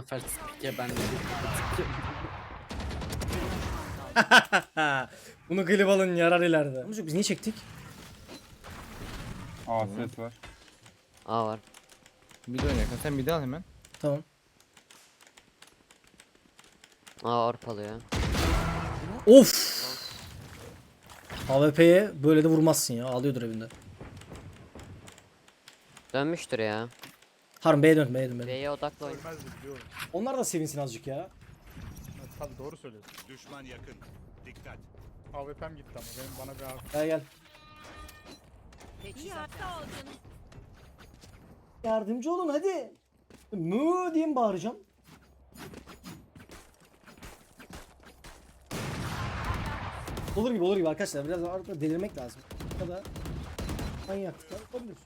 sefer spike ben de Bunu klip alın yarar ileride. Amcuk biz niye çektik? Aa ses var. A var. Mid oynayalım. Sen mid al hemen. Tamam. A orpalıyor. Of. AWP'ye böyle de vurmazsın ya. Ağlıyordur evinde. Dönmüştür ya. Harun B'ye dön B'ye dön. B'ye dön. B'ye odaklı oyun. Ölmezdi biliyorum. Onlar da sevinsin azıcık ya. Evet, Tabii doğru söylüyorsun. Düşman yakın. Dikkat. AWP'm gitti ama benim bana bir AWP. Gel gel. Yardımcı olun hadi. Mü diye mi bağıracağım? Olur gibi olur gibi arkadaşlar biraz artık delirmek lazım. Ya da manyaklıklar olabilir.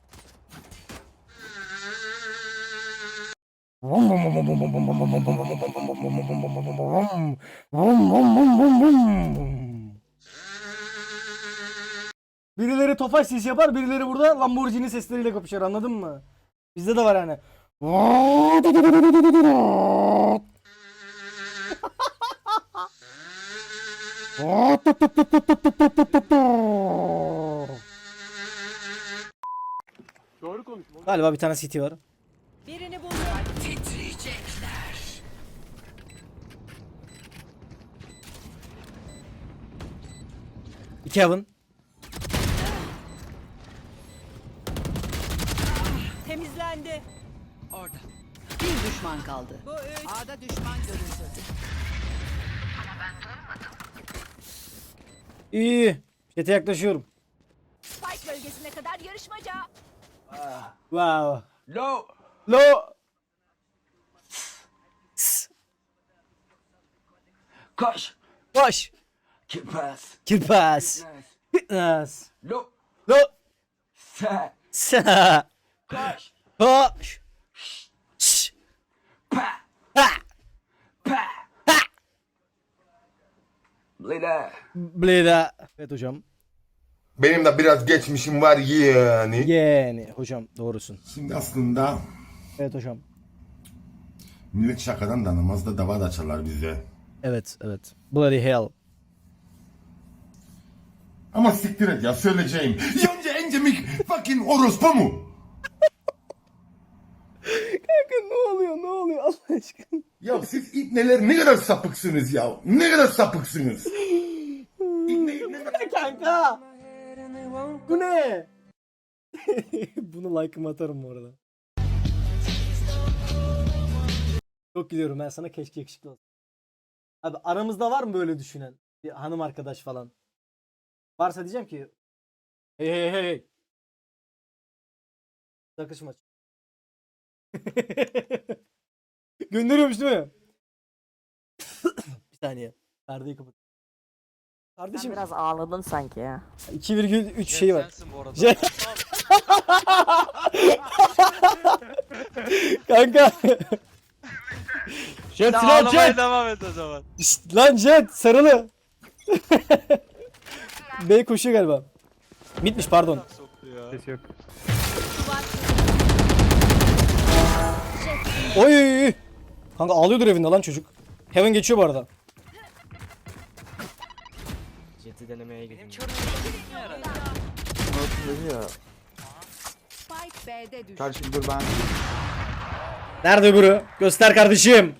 Birileri tofaş ses yapar, birileri burada Lamborghini sesleriyle kapışır anladın mı? Bizde de var yani. Doğru konuş. Galiba bir tane CT var. Heaven. Temizlendi. Orada. Bir düşman kaldı. Bu üç. A'da düşman görüldü. İyi. Jet'e yaklaşıyorum. Spike bölgesine kadar yarışmaca. Wow. Low. Lo. Koş. Koş. Kipas. Kirpas. Fitness. Low. Lo. Sen. Sa. Koş. Koş. Şş. Pa. Ha. Pa. Lila. Bleda. Evet hocam. Benim de biraz geçmişim var yani. Yani hocam doğrusun. Şimdi aslında Evet hocam. millet şakadan da namazda dava da çalar bize. Evet evet. Bloody hell. Ama siktir et ya söyleyeceğim. Yonca encemik fucking orospu mu? Kanka ne oluyor ne oluyor Allah aşkına. Ya siz neler ne kadar sapıksınız ya. Ne kadar sapıksınız. İbne ibne. Kanka. Bu ne? Bunu like'ımı atarım bu arada. Çok gidiyorum ben sana keşke yakışıklı olsun. Abi aramızda var mı böyle düşünen? Bir hanım arkadaş falan. Varsa diyeceğim ki hey hey hey aç. Gönderiyormuş değil mi? bir saniye. Perdeyi kapat. Kardeşim Biraz ağladın sanki ya. 2,3 şey var. Sensin bu arada. Jet. Kanka. Jet silah Ağlamaya jet. devam et o zaman. Şşt, lan jet sarılı. B koşuyor galiba. Bitmiş pardon. Ya. Ses yok. Oy oy oy. Kanka ağlıyordur evinde lan çocuk. Heaven geçiyor bu arada. Jet'i denemeye gidiyorum. Spike B'de düştü. Kardeşim dur ben. Nerede öbürü? Göster kardeşim.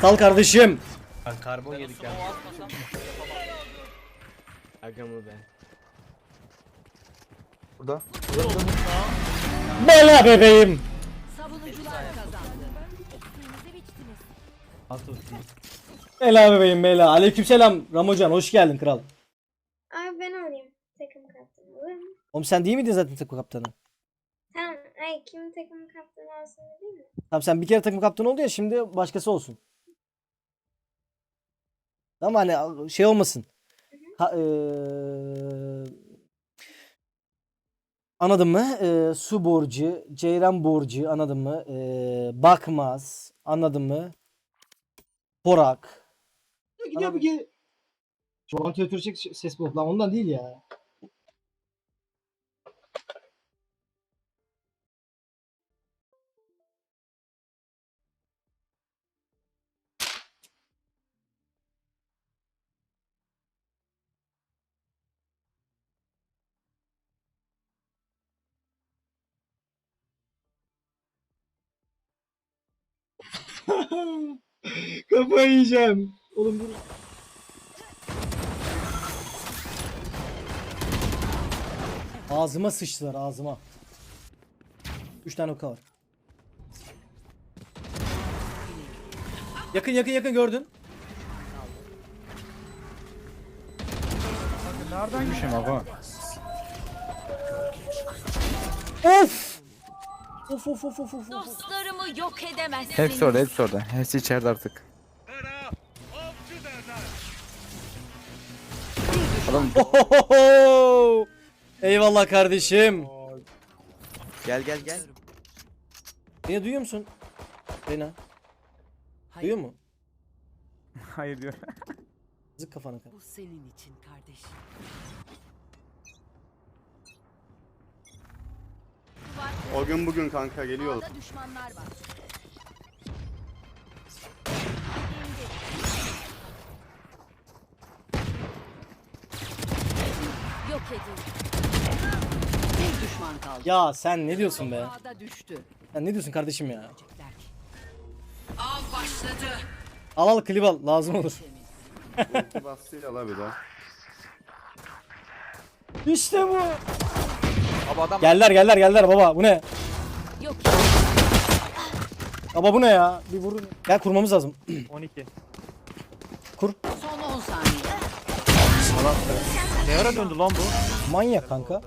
Sal kardeşim. Karbon yedik ya. Agamı be. Burada. Bela bebeğim. Savunucular kazandı. Bela bebeğim bela. Aleykümselam Ramocan hoş geldin kral. Abi ben olayım takım kaptanı olur mu? Oğlum sen değil miydin zaten takım kaptanı? Tamam. Ay kim takım kaptanı olsun değil mi? Tamam sen bir kere takım kaptanı oldun ya şimdi başkası olsun. Ama hani şey olmasın. Ha, eee, anladın mı? Eee, su borcu, ceyran borcu anladın mı? Eee, bakmaz anladın mı? Porak. Gidiyor bir Şu an götürecek ses bu. Lan ondan değil ya. Kafayı yiyeceğim. Oğlum dur. Ağzıma sıçtılar ağzıma. 3 tane oka var. Yakın yakın yakın gördün. Düşüm abi. Of! Of of of of of. Dostlarımı yok edemezsin. Hepsi orada, hepsi orada. Hepsi içeride artık. Adam Ohohoho! Eyvallah kardeşim. gel gel gel. Beni duyuyor musun? Beni. Duyuyor mu? Hayır diyor. Zık kafana. Bu senin için kardeşim. O gün bugün kanka geliyor. Orada düşmanlar var. Yok edin. Bir düşman kaldı. Ya sen ne diyorsun be? Düştü. Sen ne diyorsun kardeşim ya? Av başladı. Al al klip al lazım olur. Bassıyla la bir daha. İşte bu. Abi adam Geldiler geldiler geldiler baba bu ne? Yok Baba bu ne ya? Bir vurun. Gel kurmamız lazım. 12. Kur. Son 10 saniye. Ne ara döndü lan bu? Manyak kanka.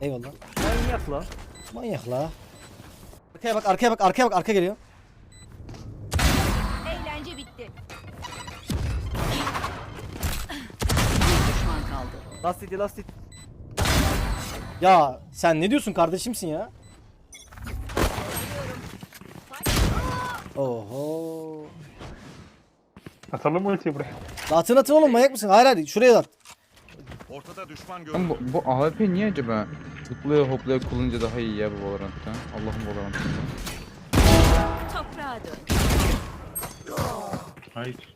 Eyvallah. Manyak la. Manyak la. Arkaya bak arkaya bak arkaya bak arka geliyor. eğlence bitti. Bir düşman kaldı. Last city last. Ya sen ne diyorsun kardeşimsin ya? Oho. Atalım mı ultiyi buraya? Atın atın oğlum manyak mısın? Hayır hayır şuraya at. Ortada düşman görüldü. bu, bu AWP niye acaba? Zıplaya hoplaya kullanınca daha iyi ya bu Valorant'ta. Allah'ım Valorant. Toprağa dön. Hayır.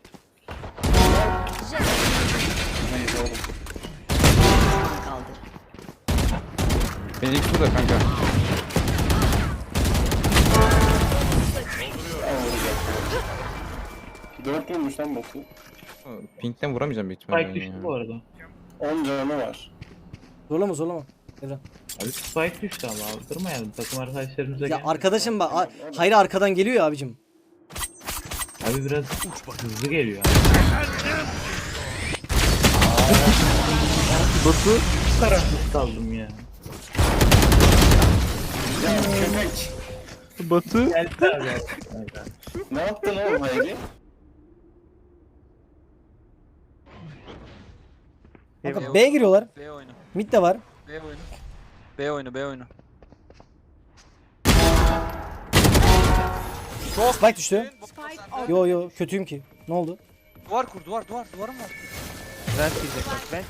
Phoenix burada kanka. Dört vurmuş lan botu. Pink'ten vuramayacağım büyük ihtimalle. ben ya. arada. 10 canı var. Zorlama zorlama. Evren. Abi spike düştü ama aldırmayalım. Takım arkadaşlarımıza Ya arkadaşım bak a- hayır arkadan geliyor ya abicim. Abi biraz hızlı geliyor. Batu. Kararsız kaldım ya. Ya köpek. Batu. Geldi abi. Ne yaptın oğlum hayri? Kanka B giriyorlar. B oyunu. Mid de var. B oyunu. B oyunu, B oyunu. Spike düştü. Yo yo kötüyüm ki. Ne oldu? Duvar kur, duvar, duvar, duvarım var. Ben